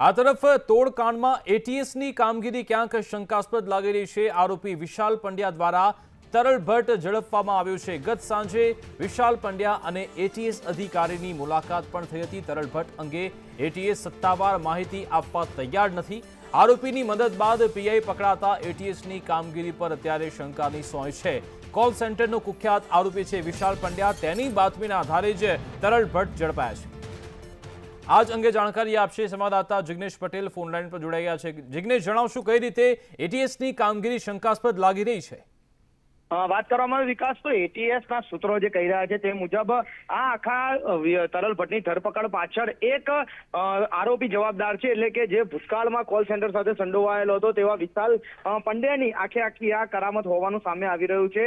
આ તરફ તોડકાંડમાં એટીએસની કામગીરી ક્યાંક શંકાસ્પદ લાગી રહી છે. આરોપી વિશાલ પંડ્યા દ્વારા તરલ ભટ્ટ ઝડપવામાં આવ્યો છે. ગત સાંજે વિશાલ પંડ્યા અને એટીએસ અધિકારીની મુલાકાત પણ થઈ હતી. તરલ ભટ્ટ અંગે એટીએસ સત્તાવાર માહિતી આપવા તૈયાર નથી. આરોપીની મદદ બાદ પીઆઈ પકડાતા એટીએસની કામગીરી પર અત્યારે શંકાની સોય છે. કોલ સેન્ટરનો કુખ્યાત આરોપી છે વિશાલ પંડ્યા. તેની બાતમીના આધારે જ તરલ ભટ્ટ ઝડપાયા છે. આ જ અંગે જાણકારી આપશે સંવાદદાતા જિગ્નેશ પટેલ ફોનલાઈન પર જોડાઈ ગયા છે. જિગ્નેશ, જણાવશું કઈ રીતે એટીએસની કામગીરી શંકાસ્પદ લાગી રહી છે? વાત કરવામાં આવે, વિકાસ, તો એટીએસ ના સૂત્રો જે કહી રહ્યા છે તે મુજબ આ આખા તરલ ભટ્ટની ધરપકડ પાછળ એક આરોપી જવાબદાર છે. એટલે કે જે ભૂતકાળમાં કોલ સેન્ટર સાથે સંડોવાયેલો હતો તેવા વિશાલ પંડ્યાની આખે આખી આ કરામત હોવાનું સામે આવી રહ્યું છે.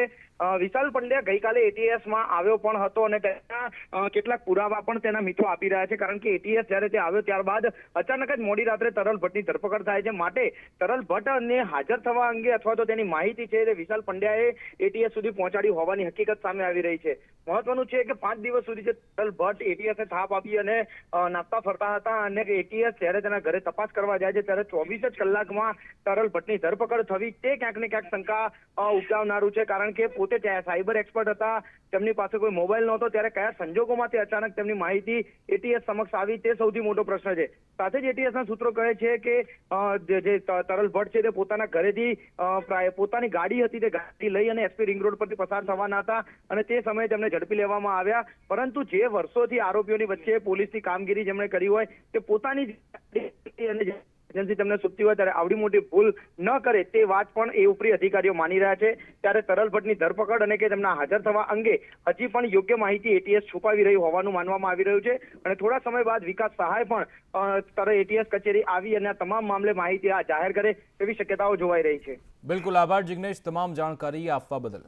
વિશાલ પંડ્યા ગઈકાલે એટીએસમાં આવ્યો પણ હતો અને તેના કેટલાક પુરાવા પણ તેના મિત્રો આપી રહ્યા છે. કારણ કે એટીએસ જ્યારે તે આવ્યો ત્યારબાદ અચાનક જ મોડી રાત્રે તરલ ભટ્ટની ધરપકડ થાય છે. માટે તરલ ભટ્ટને હાજર થવા અંગે અથવા તો તેની માહિતી છે તે વિશાલ પંડ્યાએ એટીએસ સુધી પહોંચાડી હોવાની હકીકત સામે આવી રહી છે. મહત્વનું છે કે પાંચ દિવસ સુધી જે તલ ભટ્ટ એટીએસને થાપ આપી અને નાસ્તા ફરતા હતા અને એટીએસ જ્યારે તેના ઘરે તપાસ કરવા જાય છે ત્યારે ચોવીસ જ કલાકમાં તરલ ભટ્ટની ધરપકડ થવી તે ક્યાંક ને ક્યાંક શંકા ઉપજાવનારું છે. કારણ કે પોતે સાયબર એક્સપર્ટ હતા, તેમની પાસે કોઈ મોબાઈલ નહોતો, ત્યારે કયા સંજોગોમાં તે અચાનક તેમની માહિતી એટીએસ સમક્ષ આવી તે સૌથી મોટો પ્રશ્ન છે. સાથે જ એટીએસ ના સૂત્રો કહે છે કે જે તરલ ભટ્ટ છે તે પોતાના ઘરેથી પોતાની ગાડી હતી તે ગાડી લઈ અને એસપી રિંગ રોડ પરથી પસાર થવાના હતા અને તે સમયે તેમને ઝડપી લેવામાં આવ્યા. પરંતુ જે વર્ષોથી આરોપીઓની વચ્ચે પોલીસની કામગીરી જેમણે કરી હોય તે પોતાની અને એજન્સી તેમને સુપતી હોય ત્યારે આવડી મોટી ભૂલ ન કરે તે વાત પણ એ ઉપરી અધિકારીઓ માની રહ્યા છે. ત્યારે તરલ ભટ્ટની ધરપકડ અને કે તેમના હાજર થવા અંગે હજી પણ યોગ્ય માહિતી એટીએસ છુપાવી રહ્યું હોવાનું માનવામાં આવી રહ્યું છે. અને થોડા સમય બાદ વિકાસ સહાય પણ તરત એટીએસ કચેરી આવી અને તમામ મામલે માહિતી આ જાહેર કરે તેવી શક્યતાઓ જોવાઈ રહી છે. બિલકુલ આભાર જિગ્નેશ. તમામ જાણકારી આપવા બદલ.